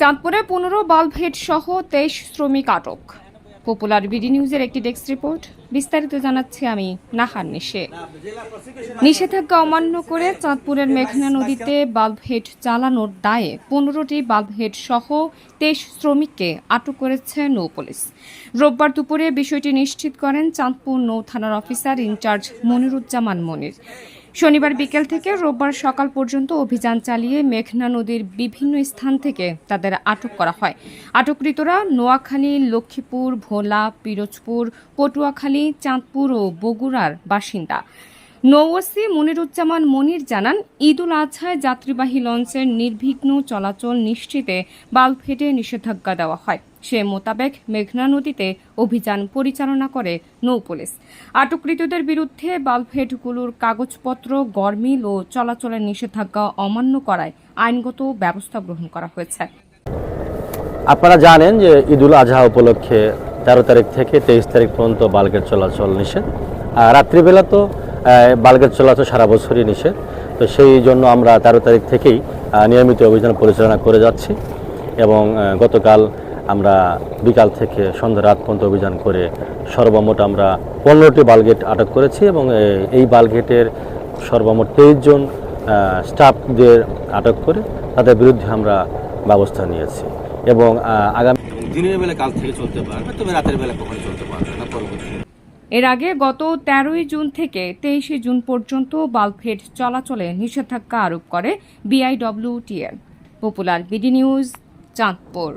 চাঁদপুরে পনেরো বাল্বহেড সহ তেইশ শ্রমিক আটক। পপুলার বিডি নিউজের একটি ডেস্ক রিপোর্ট। বিস্তারিত জানাচ্ছি আমি নাহার নিশে। নিষেধাজ্ঞা অমান্য করে চাঁদপুরের মেঘনা নদীতে বাল্বহেড চালানোর দায়ে পনেরোটি বাল্বহেড সহ তেইশ শ্রমিককে আটক করেছে নৌ পুলিশ। রোববার দুপুরে বিষয়টি নিশ্চিত করেন চাঁদপুর নৌ থানার অফিসার ইনচার্জ মনিরুজ্জামান মনির। শনিবার বিকেল থেকে রোববার সকাল পর্যন্ত অভিযান চালিয়ে মেঘনা নদীর বিভিন্ন স্থান থেকে তাদের আটক করা হয়। আটককৃতরা নোয়াখালী, লক্ষ্মীপুর, ভোলা, পিরোজপুর, পটুয়াখালী, চাঁদপুর ও বগুড়ার বাসিন্দা। নৌওসি মনিরুজ্জামান মনির জানান, ঈদুল আজহায় যাত্রীবাহী লঞ্চের নির্বিঘ্ন চলাচল নিশ্চিতে বাল্বহেডে নিষেধাজ্ঞা দেওয়া হয়। সে মোতাবেক মেঘনা নদীতে অভিযান পরিচালনা করে নৌ পুলিশ। আটককৃতদের বিরুদ্ধে বাল্বহেডগুলোর কাগজপত্র, গরমিল ও চলাচলের নিষেধাজ্ঞা অমান্য করায় আইনগত ব্যবস্থা গ্রহণ করা হয়েছে। আপনারা জানেন যে ঈদুল আজহা উপলক্ষে তেরো তারিখ থেকে তেইশ তারিখ পর্যন্ত বাল্কের চলাচল নিষেধ। আর রাত্রিবেলা তো বাল্কের চলাচল সারা বছরই নিষেধ। তো সেই জন্য আমরা তেরো তারিখ থেকেই নিয়মিত অভিযান পরিচালনা করে যাচ্ছি এবং গতকাল আমরা বিকাল থেকে সন্ধ্যা রাত পর্যন্ত অভিযান করে সর্বমোট আমরা পনেরোটি বালগেট আটক করেছি এবং এই বালগেটের সর্বমোট তেইশ জন স্টাফদের আটক করে তাদের বিরুদ্ধে আমরা ব্যবস্থা নিয়েছি এবং আগামী দিনের বেলা কাল থেকে চলতে পারবে, তবে রাতের বেলা কখনো চলতে পারবে না পরবর্তী এর আগে গত তেরোই জুন থেকে তেইশে জুন পর্যন্ত বাল্কহেড চলাচলে নিষেধাজ্ঞা আরোপ করে BIWTA popular BD news, Chandpur.